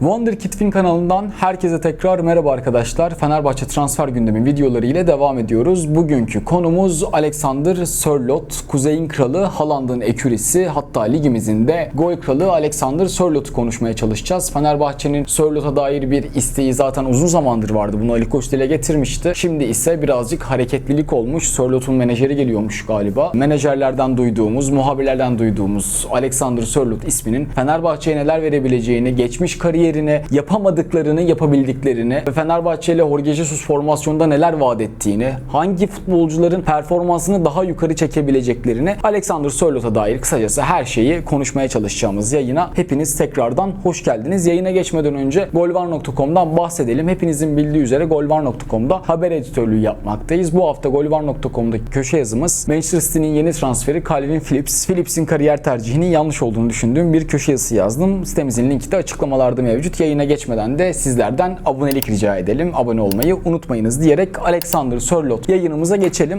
Wonderkid Film kanalından herkese tekrar merhaba arkadaşlar. Fenerbahçe transfer gündemi videoları ile devam ediyoruz. Bugünkü konumuz Alexander Sörloth, Kuzey'in kralı, Haaland'ın ekürisi, hatta ligimizin de gol kralı Alexander Sörloth'u konuşmaya çalışacağız. Fenerbahçe'nin Sörloth'a dair bir isteği zaten uzun zamandır vardı. Bunu Ali Koç dile getirmişti. Şimdi ise birazcık hareketlilik olmuş. Sörloth'un menajeri geliyormuş galiba. Menajerlerden duyduğumuz, muhabirlerden duyduğumuz Alexander Sörloth isminin Fenerbahçe'ye neler verebileceğini, geçmiş kariyerini, yapamadıklarını, yapabildiklerini ve Fenerbahçe ile Jorge Jesus formasyonunda neler vaat ettiğini, hangi futbolcuların performansını daha yukarı çekebileceklerini Alexander Sörloth'a dair kısacası her şeyi konuşmaya çalışacağımız yayına hepiniz tekrardan hoş geldiniz. Yayına geçmeden önce golvar.com'dan bahsedelim. Hepinizin bildiği üzere golvar.com'da haber editörlüğü yapmaktayız. Bu hafta golvar.com'daki köşe yazımız Manchester City'nin yeni transferi Calvin Phillips. Phillips'in kariyer tercihinin yanlış olduğunu düşündüğüm bir köşe yazısı yazdım. Sitemizin linki de açıklamalarda mevcut. Yayına geçmeden de sizlerden abonelik rica edelim. Abone olmayı unutmayınız diyerek Alexander Sörloth yayınımıza geçelim.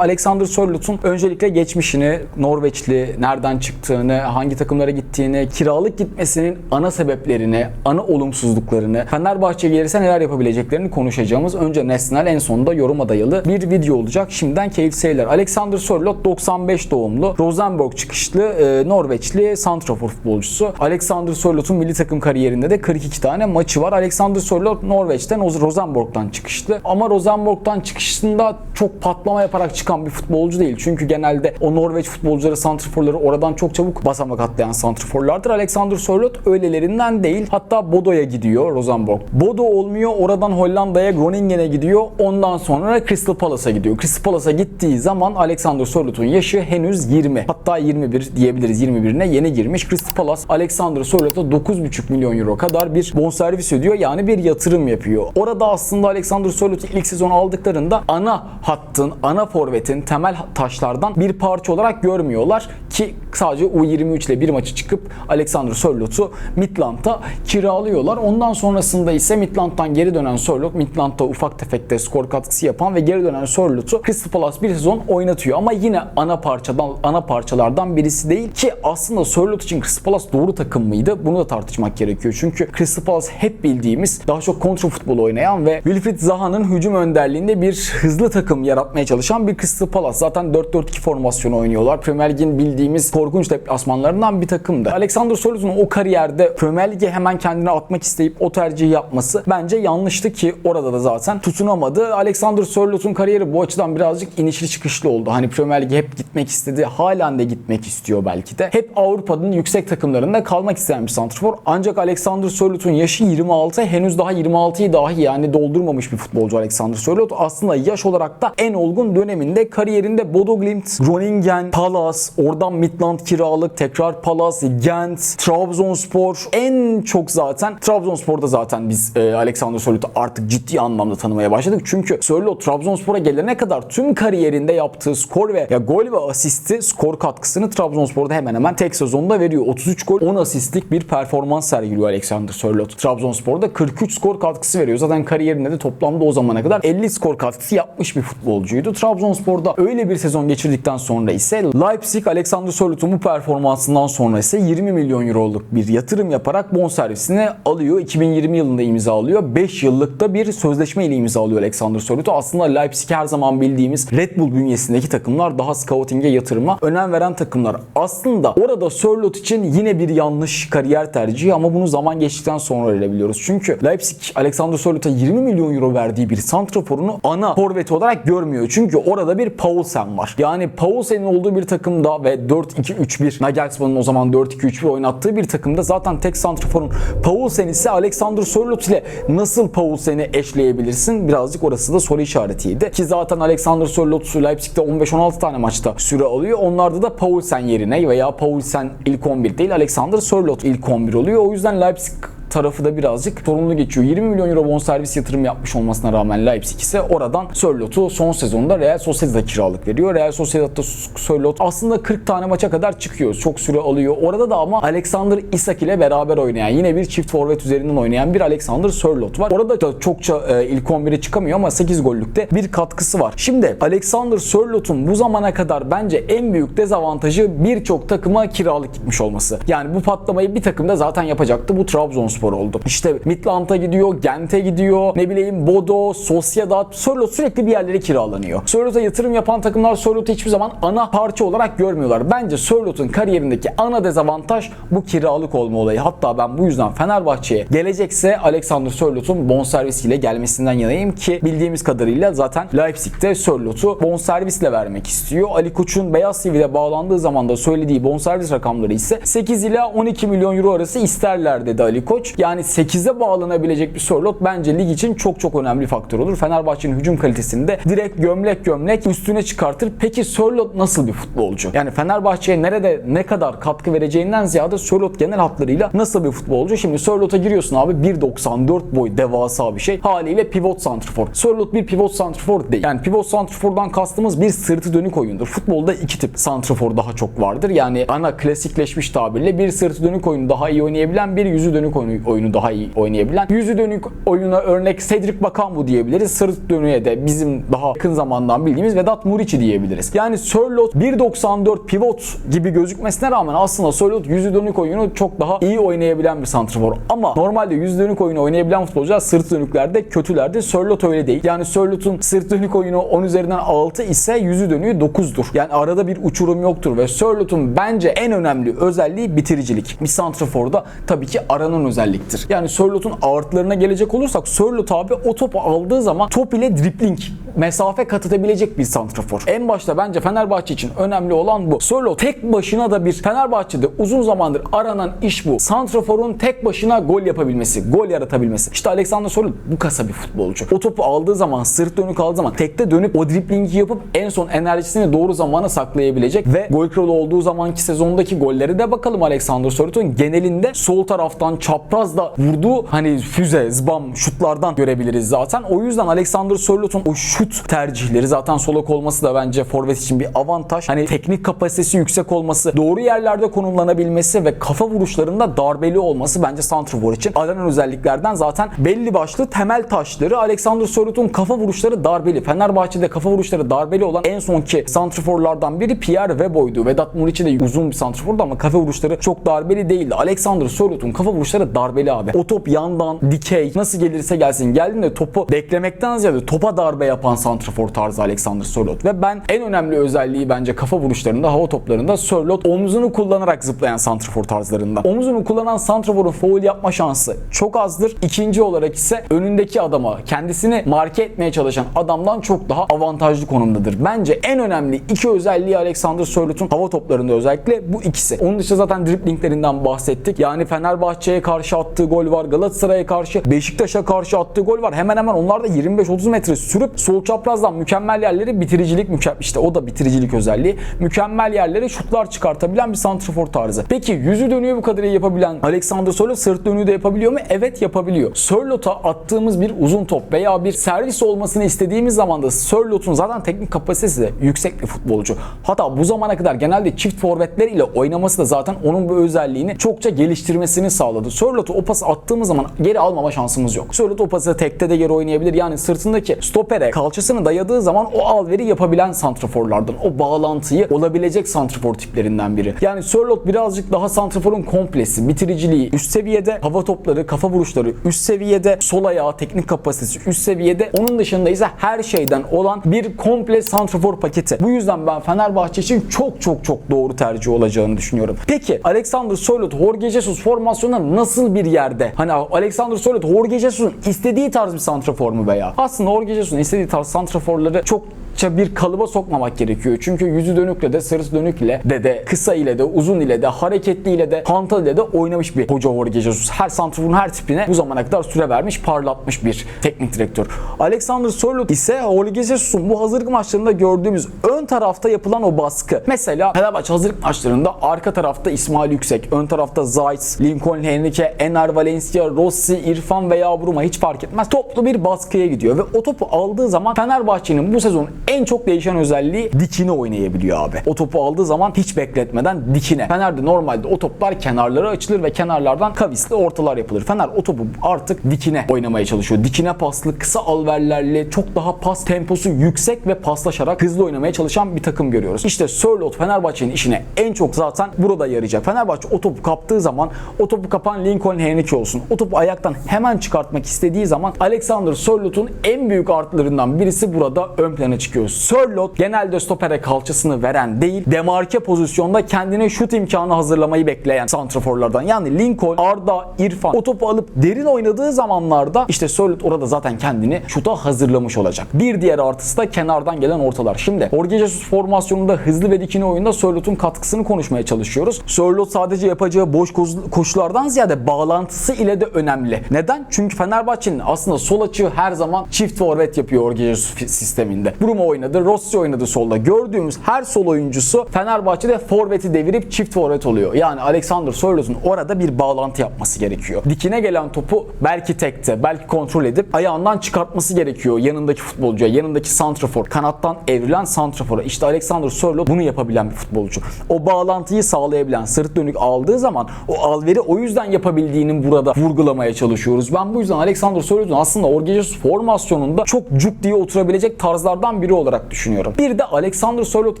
Alexander Sörloth'un öncelikle geçmişini, Norveçli, nereden çıktığını, hangi takımlara gittiğini, kiralık gitmesinin ana sebeplerini, ana olumsuzluklarını, Fenerbahçe gelirse neler yapabileceklerini konuşacağımız önce nesnel en sonunda yoruma dayalı bir video olacak. Şimdiden keyif seyirler. Alexander Sörloth 95 doğumlu, Rosenborg çıkışlı, e, Norveçli santrafor futbolcusu. Alexander Sörloth'un milli takım kariyerinde de 42 tane maçı var. Alexander Sörloth Norveç'ten, Rosenborg'dan çıkışlı. Ama Rosenborg'dan çıkışında çok patlama yaparak çıkan bir futbolcu değil. Çünkü genelde o Norveç futbolcuları, santrforları oradan çok çabuk basamak atlayan santrforlardır. Alexander Sörloth öylelerinden değil. Hatta Bodo'ya gidiyor Rosenborg. Bodo olmuyor. Oradan Hollanda'ya Groningen'e gidiyor. Ondan sonra Crystal Palace'a gidiyor. Crystal Palace'a gittiği zaman Alexander Sörloth'un yaşı henüz 20. Hatta 21 diyebiliriz. 21'ine yeni girmiş. Crystal Palace Alexander Sörloth'a 9,5 milyon euro kadar bir bonservis ödüyor. Yani bir yatırım yapıyor. Orada aslında Alexander Sörloth'u ilk sezon aldıklarında ana hattın, ana forvetin temel taşlardan bir parça olarak görmüyorlar ki sadece U23 ile bir maçı çıkıp Alexander Sörloth'u Midland'a kiralıyorlar. Ondan sonrasında ise Midland'dan geri dönen Sörloth, Midland'da ufak tefekte skor katkısı yapan ve geri dönen Sörloth'u Crystal Palace bir sezon oynatıyor. Ama yine ana parçadan ana parçalardan birisi değil ki aslında Sörloth için Crystal Palace doğru takım mıydı? Bunu da tartışmak gerekiyor. Çünkü Crystal Palace hep bildiğimiz daha çok kontra futbol oynayan ve Wilfried Zaha'nın hücum önderliğinde bir hızlı takım yaratmaya çalışan bir Crystal Palace. Zaten 4-4-2 formasyonu oynuyorlar. Premier Lig'in bildiğimiz korkunç deplasmanlarından bir takımdı. Alexander Sörloth'un o kariyerde Premier Lig'e hemen kendini atmak isteyip o tercihi yapması bence yanlıştı ki orada da zaten tutunamadı. Alexander Sörloth'un kariyeri bu açıdan birazcık inişli çıkışlı oldu. Hani Premier Lig'e hep gitmek istedi. Halen de gitmek istiyor belki de. Hep Avrupa'nın yüksek takımlarında kalmak isteyen bir santrfor. Ancak Alexander Sörloth'un yaşı 26. Henüz daha 26'yı dahi yani doldurmamış bir futbolcu Alexander Sörloth. Aslında yaş olarak da en olgun döneminde kariyerinde Bodo Glimt, Groningen, Palace, oradan Midland kiralık, tekrar Palace, Gent, Trabzonspor en çok zaten Trabzonspor'da zaten biz e, Alexander Sörloth'u artık ciddi anlamda tanımaya başladık. Çünkü Sörloth Trabzonspor'a gelene kadar tüm kariyerinde yaptığı skor ve ya gol ve asisti skor katkısını Trabzonspor'da hemen hemen tek sezonda veriyor. 33 gol 10 asistlik bir performans sergiliyor Alexander Sörloth. Trabzonspor'da 43 skor katkısı veriyor. Zaten kariyerinde de toplamda o zamana kadar 50 skor katkısı yapmış bir futbolcuydu. Trabzonspor'da öyle bir sezon geçirdikten sonra ise Leipzig Alexander Sörloth'un bu performansından sonra ise 20 milyon euroluk bir yatırım yaparak bonservisini alıyor. 2020 yılında imzalıyor. 5 yıllık da bir sözleşme ile imzalıyor Alexander Sörloth'u. Aslında Leipzig her zaman bildiğimiz Red Bull bünyesindeki takımlar daha scouting'e yatırıma önem veren takımlar. Aslında orada Sörloth için yine bir yanlış kariyer tercihi ama bunu zaman geçtikten sonra öğrenebiliyoruz. Çünkü Leipzig Alexander Sörloth'a 20 milyon euro verdiği bir santraforunu ana forvet olarak görmüyor. Çünkü orada bir Paulsen var. Yani Paulsen'in olduğu bir takımda ve 4-2-3-1 Nagelsmann'ın o zaman 4-2-3-1 oynattığı bir takımda zaten tek santraforun Paulsen ise Alexander Sörloth ile nasıl Paulsen'i eşleyebilirsin? Birazcık orası da soru işaretiydi. Ki zaten Alexander Sörloth Leipzig'te 15-16 tane maçta süre alıyor. Onlarda da Paulsen yerine veya Paulsen ilk 11 değil Alexander Sörloth ilk 11 oluyor. O yüzden Leipzig tarafı da birazcık sorumlu geçiyor. 20 milyon euro bonservis yatırım yapmış olmasına rağmen Leipzig ise oradan Sörlot'u son sezonda Real Sociedad'a kiralık veriyor. Real Sociedad'da Sörlot aslında 40 tane maça kadar çıkıyor. Çok süre alıyor. Orada da ama Alexander Isak ile beraber oynayan yine bir çift forvet üzerinden oynayan bir Alexander Sörlot var. Orada da çokça e, ilk 11'e çıkamıyor ama 8 gollükte bir katkısı var. Şimdi Alexander Sörlot'un bu zamana kadar bence en büyük dezavantajı birçok takıma kiralık gitmiş olması. Yani bu patlamayı bir takımda zaten yapacaktı. Bu Trabzonspor oldu. İşte Midland'a gidiyor, Gent'e gidiyor, ne bileyim Bodo, Sociedad. Sörlot sürekli bir yerlere kiralanıyor. Sörlot'a yatırım yapan takımlar Sörlot'u hiçbir zaman ana parça olarak görmüyorlar. Bence Sörlot'un kariyerindeki ana dezavantaj bu kiralık olma olayı. Hatta ben bu yüzden Fenerbahçe'ye gelecekse Alexander Sörlot'un bonservisiyle gelmesinden yanayım ki bildiğimiz kadarıyla zaten Leipzig'te Sörlot'u bonservisle vermek istiyor. Ali Koç'un Beyaz TV'de bağlandığı zaman da söylediği bonservis rakamları ise 8 ila 12 milyon euro arası isterler dedi Ali Koç. Yani 8'e bağlanabilecek bir Sörlot bence lig için çok çok önemli faktör olur. Fenerbahçe'nin hücum kalitesini de direkt gömlek gömlek üstüne çıkartır. Peki Sörlot nasıl bir futbolcu? Yani Fenerbahçe'ye nerede ne kadar katkı vereceğinden ziyade Sörlot genel hatlarıyla nasıl bir futbolcu? Şimdi Sörlot'a giriyorsun abi 1.94 boy devasa bir şey. Haliyle pivot santrfor. Sörlot bir pivot santrfor değil. Yani pivot santrfordan kastımız bir sırtı dönük oyundur. Futbolda iki tip santrfor daha çok vardır. Yani ana klasikleşmiş tabirle bir sırtı dönük oyunu daha iyi oynayabilen, bir yüzü dönük oyunu, oyunu daha iyi oynayabilen. Yüzü dönük oyuna örnek Cedric Bakambu diyebiliriz. Sırt dönüğe de bizim daha yakın zamandan bildiğimiz Vedat Muriç'i diyebiliriz. Yani Sörlot 1.94 pivot gibi gözükmesine rağmen aslında Sörlot yüzü dönük oyunu çok daha iyi oynayabilen bir santrfor. Ama normalde yüzü dönük oyunu oynayabilen futbolcular sırt dönüklerde kötülerdi. Sörlot öyle değil. Yani Sörlot'un sırt dönük oyunu 10 üzerinden 6 ise yüzü dönüğü 9'dur. Yani arada bir uçurum yoktur ve Sörlot'un bence en önemli özelliği bitiricilik. Bir santraforda tabii ki aranan özelliktir. Yani Sörlot'un ağırtlarına gelecek olursak Sörlot abi o topu aldığı zaman top ile dribling mesafe kat edebilecek bir santrafor. En başta bence Fenerbahçe için önemli olan bu. Sörlot tek başına da bir Fenerbahçe'de uzun zamandır aranan iş bu. Santraforun tek başına gol yapabilmesi, gol yaratabilmesi. İşte Alexander Sörlot bu kasa bir futbolcu. O topu aldığı zaman, sırt dönük aldığı zaman tekte dönüp o driblingi yapıp en son enerjisini doğru zamana saklayabilecek ve gol kralı olduğu zamanki sezondaki golleri de bakalım Alexander Sörlot'un genelinde sol taraftan çaprazla vurduğu hani füze, zbam şutlardan görebiliriz zaten. O yüzden Alexander Sörlot'un o şut tercihleri zaten solak olması da bence forvet için bir avantaj. Hani teknik kapasitesi yüksek olması, doğru yerlerde konumlanabilmesi ve kafa vuruşlarında darbeli olması bence santrfor için aranan özelliklerden zaten belli başlı temel taşları. Alexander Sörlot'un kafa vuruşları darbeli. Fenerbahçe'de kafa vuruşları darbeli olan en sonki santrforlardan biri Pierre Weboy'du. Vedat Muriç'i de uzun bir santrfordu ama kafa vuruşları çok darbeli değildi. Alexander Sörlot'un kafa vuruşları darbeli abi. O top yandan, dikey nasıl gelirse gelsin geldiğinde topu beklemekten ziyade topa darbe yapan santrfor tarzı Alexander Sörlot. Ve ben en önemli özelliği bence kafa vuruşlarında, hava toplarında Sörlot omzunu kullanarak zıplayan santrfor tarzlarında. Omzunu kullanan santrforun foul yapma şansı çok azdır. İkinci olarak ise önündeki adama kendisini marke etmeye çalışan adamdan çok daha avantajlı konumdadır. Bence en önemli iki özelliği Alexander Sörlot'un hava toplarında özellikle bu ikisi. Onun dışında zaten driblinglerinden bahsettik. Yani Fenerbahçe'ye karşı attığı gol var. Galatasaray'a karşı, Beşiktaş'a karşı attığı gol var. Hemen hemen onlar da 25-30 metre sürüp sol çaprazdan mükemmel yerleri bitiricilik mükemmel. işte o da bitiricilik özelliği. Mükemmel yerlere şutlar çıkartabilen bir santrafor tarzı. Peki yüzü dönüyor bu kadar iyi yapabilen Alexander Sörlot sırt dönüğü de yapabiliyor mu? Evet yapabiliyor. Sörlot'a attığımız bir uzun top veya bir servis olmasını istediğimiz zaman da Sörlot'un zaten teknik kapasitesi de yüksek bir futbolcu. Hatta bu zamana kadar genelde çift forvetler ile oynaması da zaten onun bu özelliğini çokça geliştirmesini sağladı. Sörlot'u o pası attığımız zaman geri almama şansımız yok. Sörlot o pası tekte de geri oynayabilir. Yani sırtındaki stopere kalçasını dayadığı zaman o alveri yapabilen santraforlardan. O bağlantıyı olabilecek santrafor tiplerinden biri. Yani Sörlot birazcık daha santraforun komplesi, bitiriciliği üst seviyede, hava topları, kafa vuruşları üst seviyede, sol ayağı, teknik kapasitesi üst seviyede. Onun dışında ise her şeyden olan bir komple santrafor paketi. Bu yüzden ben Fenerbahçe için çok çok çok doğru tercih olacağını düşünüyorum. Peki Alexander Sörlot, Jorge Jesus formasyonuna nasıl bir yerde? Hani Alexander Sörlot, Jorge Jesus'un istediği tarz bir santrafor veya? Aslında Jorge Jesus'un istediği tarz santraforları çok bir kalıba sokmamak gerekiyor. Çünkü yüzü dönükle de sırtı dönükle de de kısa ile de uzun ile de hareketli ile de hantal ile de oynamış bir hoca Jorge Jesus. Her santrforun her tipine bu zamana kadar süre vermiş, parlatmış bir teknik direktör. Alexander Sörloth ise Jorge Jesus'un bu hazırlık maçlarında gördüğümüz ön tarafta yapılan o baskı. Mesela Fenerbahçe hazırlık maçlarında arka tarafta İsmail Yüksek, ön tarafta Zayt, Lincoln Henrique, Ener Valencia, Rossi, İrfan veya Bruma hiç fark etmez. Toplu bir baskıya gidiyor ve o topu aldığı zaman Fenerbahçe'nin bu sezon en çok değişen özelliği dikine oynayabiliyor abi. O topu aldığı zaman hiç bekletmeden dikine. Fener'de normalde o toplar kenarlara açılır ve kenarlardan kavisli ortalar yapılır. Fener o topu artık dikine oynamaya çalışıyor. Dikine paslı, kısa alverlerle çok daha pas temposu yüksek ve paslaşarak hızlı oynamaya çalışan bir takım görüyoruz. İşte Sörloth Fenerbahçe'nin işine en çok zaten burada yarayacak. Fenerbahçe o topu kaptığı zaman o topu kapan Lincoln Henrique olsun. O topu ayaktan hemen çıkartmak istediği zaman Alexander Sörloth'un en büyük artılarından birisi burada ön plana çıkıyor. Sörloth genelde stopere kalçasını veren değil, demarke pozisyonda kendine şut imkanı hazırlamayı bekleyen santraforlardan. Yani Lincoln, Arda, İrfan o topu alıp derin oynadığı zamanlarda işte Sörloth orada zaten kendini şuta hazırlamış olacak. Bir diğer artısı da kenardan gelen ortalar. Şimdi Jorge Jesus formasyonunda hızlı ve dikine oyunda Sörloth'un katkısını konuşmaya çalışıyoruz. Sörloth sadece yapacağı boş koşulardan ziyade bağlantısı ile de önemli. Neden? Çünkü Fenerbahçe'nin aslında sol açığı her zaman çift forvet yapıyor Jorge Jesus sisteminde. Bruma oynadı, Rossi oynadı solda. Gördüğümüz her sol oyuncusu Fenerbahçe'de forveti devirip çift forvet oluyor. Yani Alexander Sörloth'un orada bir bağlantı yapması gerekiyor. Dikine gelen topu belki tekte, belki kontrol edip ayağından çıkartması gerekiyor yanındaki futbolcuya, yanındaki santrafor, kanattan evrilen santrafora. İşte Alexander Sörloth bunu yapabilen bir futbolcu. O bağlantıyı sağlayabilen, sırt dönük aldığı zaman o alveri o yüzden yapabildiğinin burada vurgulamaya çalışıyoruz. Ben bu yüzden Alexander Sörloth'un aslında Jorge Jesus formasyonunda çok cuk diye oturabilecek tarzlardan biri olarak düşünüyorum. Bir de Alexander Sörloth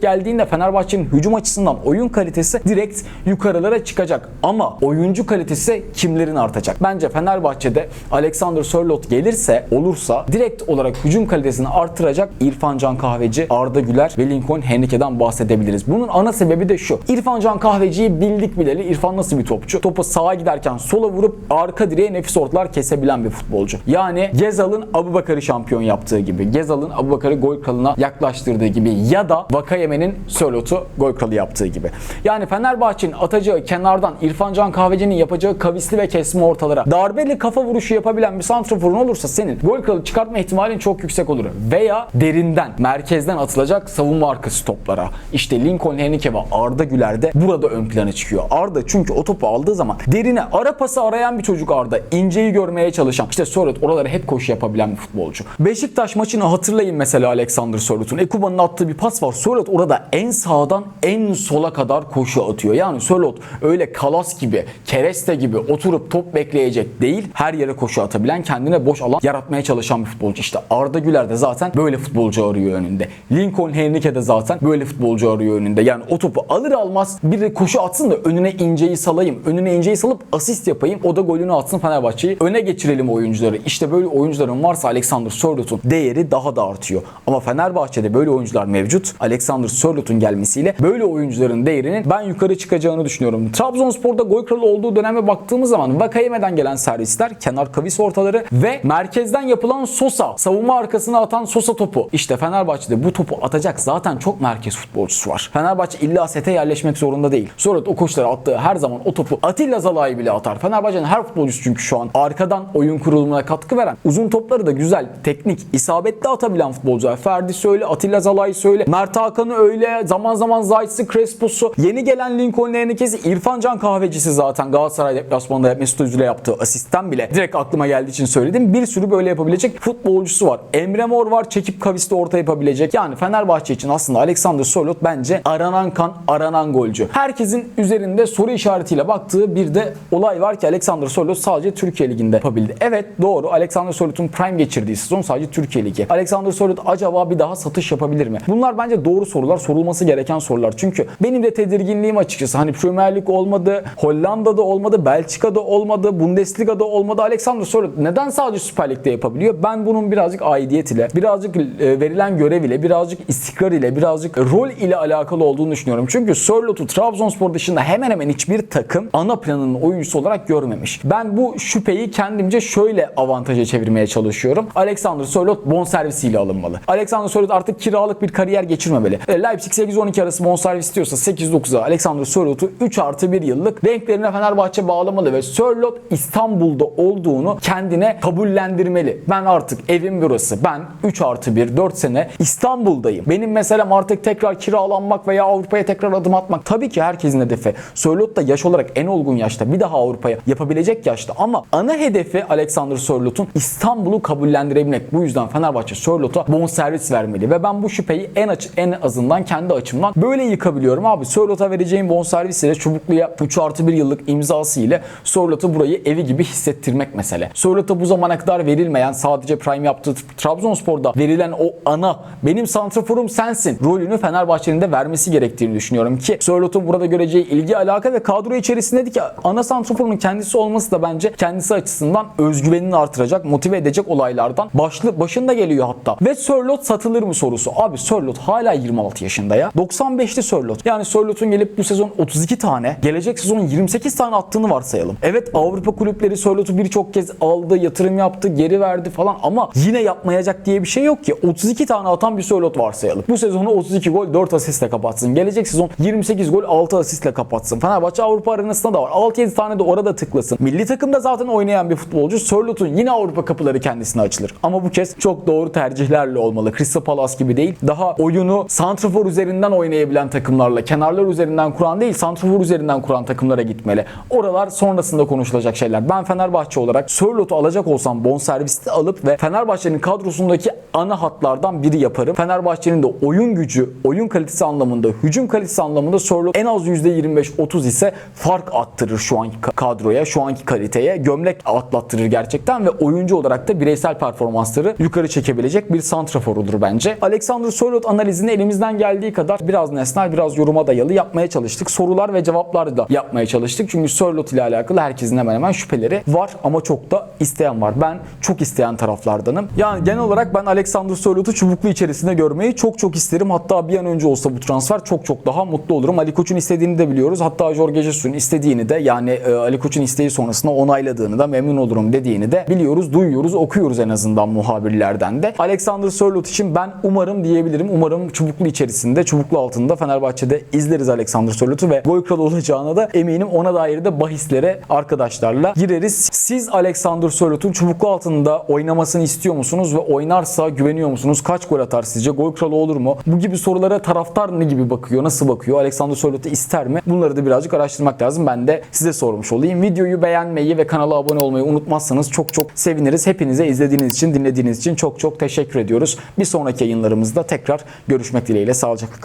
geldiğinde Fenerbahçe'nin hücum açısından oyun kalitesi direkt yukarılara çıkacak. Ama oyuncu kalitesi kimlerin artacak? Bence Fenerbahçe'de Alexander Sörloth gelirse, olursa direkt olarak hücum kalitesini artıracak İrfan Can Kahveci, Arda Güler ve Lincoln Henrique'den bahsedebiliriz. Bunun ana sebebi de şu. İrfan Can Kahveci'yi bildik bileli İrfan nasıl bir topçu? Topu sağa giderken sola vurup arka direğe nefis ortalar kesebilen bir futbolcu. Yani Gezal'ın Abubakar'ı şampiyon yaptığı gibi, Gezal'ın Abubakar'ı gol kralına yaklaştırdığı gibi ya da Vakayeme'nin Sörloth'u gol kralı yaptığı gibi. Yani Fenerbahçe'nin atacağı kenardan İrfan Can Kahveci'nin yapacağı kavisli ve kesme ortalara darbeli kafa vuruşu yapabilen bir santraforun olursa senin gol kralı çıkartma ihtimalin çok yüksek olur. Veya derinden, merkezden atılacak savunma arkası toplara. İşte Lincoln Henrique ve Arda Güler de burada ön plana çıkıyor. Arda çünkü o topu aldığı zaman derine ara pası arayan bir çocuk Arda. inceyi görmeye çalışan. İşte Sörloth oralara hep koşu yapabilen bir futbolcu. Beşiktaş maçını hatırlayın mesela Alexander Sörloth'un. Ekuba'nın attığı bir pas var. Sörloth orada en sağdan en sola kadar koşu atıyor. Yani Sörloth öyle kalas gibi, kereste gibi oturup top bekleyecek değil. Her yere koşu atabilen, kendine boş alan yaratmaya çalışan bir futbolcu. İşte Arda Güler de zaten böyle futbolcu arıyor önünde. Lincoln Henrique de zaten böyle futbolcu arıyor önünde. Yani o topu alır almaz bir koşu atsın da önüne inceyi salayım. Önüne inceyi salıp asist yapayım. O da golünü atsın Fenerbahçe'yi. Öne geçirelim oyuncuları. İşte böyle oyuncuların varsa Alexander Sörloth'un değeri daha da artıyor. Ama Fenerbahçe'de böyle oyuncular mevcut. Alexander Sörloth'un gelmesiyle böyle oyuncuların değerinin ben yukarı çıkacağını düşünüyorum. Trabzonspor'da gol kralı olduğu döneme baktığımız zaman Vakayeme'den gelen servisler, kenar kavis ortaları ve merkezden yapılan Sosa, savunma arkasına atan Sosa topu. İşte Fenerbahçe'de bu topu atacak zaten çok merkez futbolcusu var. Fenerbahçe illa sete yerleşmek zorunda değil. Sonra o koşuları attığı her zaman o topu Atilla Zalai bile atar. Fenerbahçe'nin her futbolcusu çünkü şu an arkadan oyun kurulumuna katkı veren, uzun topları da güzel, teknik, isabetli atabilen futbolcular. Ferdi söyle, Atilla Zalai söyle, Mert Hakan'ı öyle, zaman zaman Zayt'sı, Crespo'su, yeni gelen Lincoln Henrique'si, İrfan Can Kahvecisi zaten Galatasaray deplasmanında Mesut Özil'e yaptığı asistten bile direkt aklıma geldiği için söyledim. Bir sürü böyle yapabilecek futbolcusu var. Emre Mor var, çekip kavisli orta yapabilecek. Yani Fenerbahçe için aslında Alexander Sörloth bence aranan kan, aranan golcü. Herkesin üzerinde soru işaretiyle baktığı bir de olay var ki Alexander Sörloth sadece Türkiye Ligi'nde yapabildi. Evet doğru Alexander Sörloth'un prime geçirdiği sezon sadece Türkiye Ligi. Alexander Sörloth acaba bir daha satış yapabilir mi? Bunlar bence doğru sorular, sorulması gereken sorular. Çünkü benim de tedirginliğim açıkçası hani Premier Lig olmadı, Hollanda'da olmadı, Belçika'da olmadı, Bundesliga'da olmadı. Alexander Sörloth neden sadece Süper Lig'de yapabiliyor? Ben bunun birazcık aidiyet ile, birazcık e, verilen görev ile, birazcık istikrar ile, birazcık rol ile alakalı olduğunu düşünüyorum. Çünkü Sörloth'u Trabzonspor dışında hemen hemen hiçbir takım ana planının oyuncusu olarak görmemiş. Ben bu şüpheyi kendimce şöyle avantaja çevirmeye çalışıyorum. Alexander Sörloth bonservisiyle alınmalı. Alexander Sörloth artık kiralık bir kariyer geçirmemeli. E, Leipzig 8-12 arası bonservis istiyorsa 8-9'a Alexander Sörloth'u 3 artı 1 yıllık renklerine Fenerbahçe bağlamalı ve Sörloth İstanbul'da olduğunu kendine kabullendirmeli. Ben artık evim burası. Ben 3 artı 1 4 sene İstanbul'dayım. Benim meselem artık tekrar kiralanmak veya Avrupa'ya tekrar adım atmak. Tabii ki herkesin hedefi. Sörloth da yaş olarak en olgun yaşta bir daha Avrupa'ya yapabilecek yaşta ama ana hedefi Alexander Sörloth'un İstanbul'u kabullendirebilmek. Bu yüzden Fenerbahçe Sörloth'a bonservis vermeli ve ben bu şüpheyi en aç en azından kendi açımdan böyle yıkabiliyorum abi. Sörloth'a vereceğim bonservis ile Çubuklu'ya 3 artı 1 yıllık imzası ile Sörloth'a burayı evi gibi hissettirmek mesele. Sörloth'a bu zamana kadar verilmeyen sadece prime yaptığı Trabzonspor'da verilen o ana benim santraforum sensin rolünü Fenerbahçe'nin de vermesi gerektiğini düşünüyorum ki Sörloth'un burada göreceği ilgi alaka ve kadro içerisindeki ki ana santraforunun kendisi olması da bence kendisi açısından özgüvenini artıracak, motive edecek olaylardan başlı, başında geliyor hatta. Ve Sörloth satılır mı sorusu. Abi Sörloth hala 26 yaşında ya. 95'li Sörloth. Yani Sörloth'un gelip bu sezon 32 tane, gelecek sezon 28 tane attığını varsayalım. Evet Avrupa kulüpleri Sörloth'u birçok kez aldı, yatırım yaptı, geri verdi falan ama yine yapmayacak diye bir şey yok ki. 32 tane atan bir Sörloth varsayalım. Bu sezonu 32 gol 4 asistle kapatsın. Gelecek sezon 28 gol 6 asistle kapatsın. Fenerbahçe Avrupa arenasında da var. 6-7 tane de orada tıklasın. Milli takımda zaten oynayan bir futbolcu. Sörloth'un yine Avrupa kapıları kendisine açılır. Ama bu kez çok doğru tercihlerle olmalı. Crystal Palace gibi değil. Daha oyunu santrafor üzerinden oynayabilen takımlarla, kenarlar üzerinden kuran değil, santrafor üzerinden kuran takımlara gitmeli. Oralar sonrasında konuşulacak şeyler. Ben Fenerbahçe olarak Sörloth'u alacak olsam bonserviste alıp ve Fenerbahçe'nin kadrosundaki ana hatlardan biri yaparım. Fenerbahçe'nin de oyun gücü, oyun kalitesi anlamında, hücum kalitesi anlamında Sörloth en az %25-30 ise fark attırır şu anki ka- kadroya, şu anki kaliteye. Gömlek atlattırır gerçekten ve oyuncu olarak da bireysel performansları yukarı çekebilecek bir santrafor olur bence. Alexander Sörloth analizini elimizden geldiği kadar biraz nesnel, biraz yoruma dayalı yapmaya çalıştık. Sorular ve cevaplar da yapmaya çalıştık. Çünkü Sörloth ile alakalı herkesin hemen hemen şüpheleri var ama çok da isteyen var. Ben çok isteyen taraflardanım. Yani genel olarak ben Alexander Sörloth'u çubuklu içerisinde görmeyi çok çok isterim. Hatta bir an önce olsa bu transfer çok çok daha mutlu olurum. Ali Koç'un istediğini de biliyoruz. Hatta Jorge Jesus'un istediğini de yani e, Ali Koç'un isteği sonrasında onayladığını da memnun olurum dediğini de biliyoruz, duyuyoruz, okuyoruz en azından muhabirlerden de. Alexander Sörloth için ben umarım diyebilirim. Umarım çubuklu içerisinde, çubuklu altında Fenerbahçe'de izleriz Alexander Sörloth'u ve gol kralı olacağına da eminim ona dair de bahislere arkadaşlarla gireriz. Siz Alexander Sörloth'un çubuklu altında oynamasını istiyor musunuz ve oynarsa güveniyor musunuz? Kaç gol atar sizce? Gol kralı olur mu? Bu gibi sorulara taraftar ne gibi bakıyor? Nasıl bakıyor? Alexander Sörloth'u ister mi? Bunları da birazcık araştırmak lazım. Ben de size sormuş olayım. Videoyu beğenmeyi ve kanala abone olmayı unutmazsanız çok çok seviniriz. Hepinize izlediğiniz için, dinlediğiniz için çok çok teşekkür ediyoruz. Bir sonraki yayınlarımızda tekrar görüşmek dileğiyle. Sağlıcakla kalın.